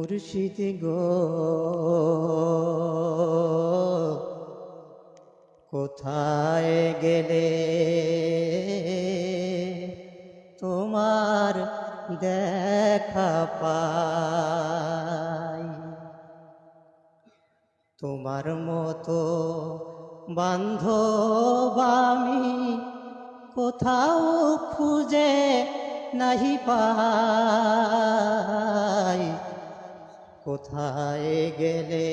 মুর্শিদ গো। কোথায় গেলে তোমার দেখা পাই? তোমার মতো বান্ধব আমি কোথাও খুঁজে নাহি পাই। কোথায় গেলে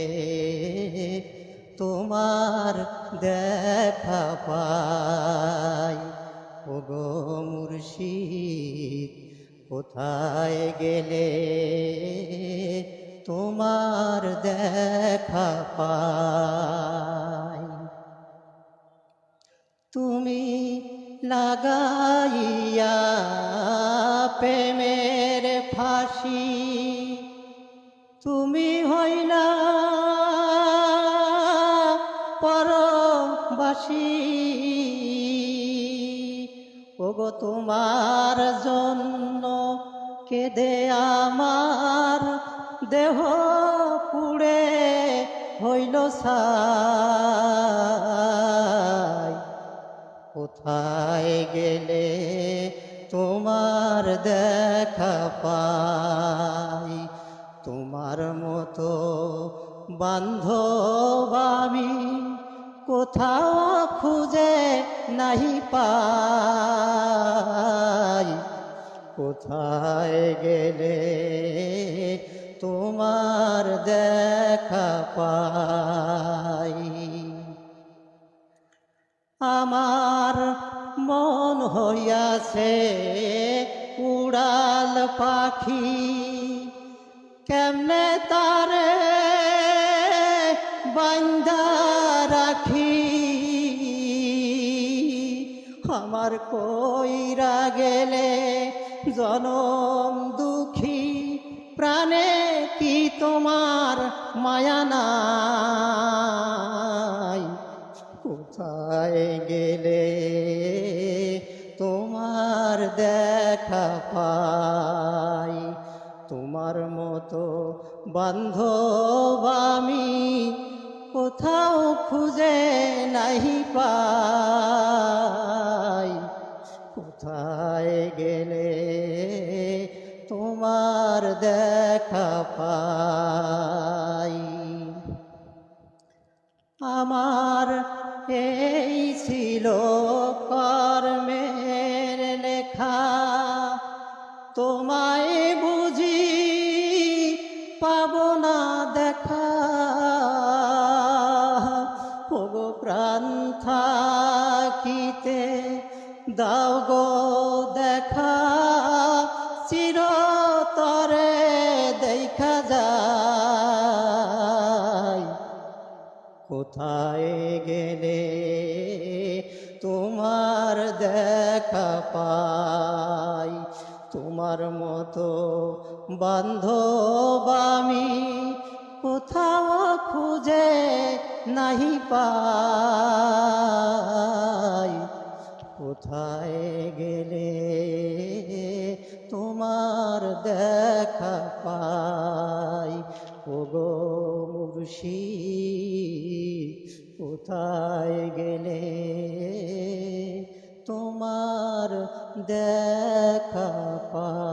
তোমার দেখা পাই? ও গো মুর্শিদ, কোথায় গেলে তোমার দেখা পাই? তুমি লাগাইয়া প্রেমের ফাঁসি তুমি হইলা পরবাসী ওগো, তোমার জন্য কেঁদে আমার দেহ পুড়ে হইল সাই কোথায় গেলে তোমার দেখা তোমার মতো বান্ধব আমি কোথাও খুঁজে নাহি পাই। কোথায় গেলে তোমার দেখা পাই? আমার মন হইয়াছে উড়াল পাখি কেমনে তারে বান্দা রাখি? আমার কইরা গেলে জনম দুঃখী, প্রাণে কি তোমার মায়া নাই? কোথায় গেলে তোমার দেখা পাই? তোমার মতো বান্ধব আমি কোথাও খুঁজে নাহি পাই। কোথায় গেলে তোমার দেখা পাই? আমার এই ছিল থাকিতে দাও গো দেখা, চিরতরে দেখা যায়। কোথায় গেলে তোমার দেখা পাই? তোমার মতো বান্ধব আমি কোথাও খুঁজে নাহি পাই। কোথায় গেলে তোমার দেখা পাই? ওগো মুর্শি কোথায় গেলে তোমার দেখা পাই?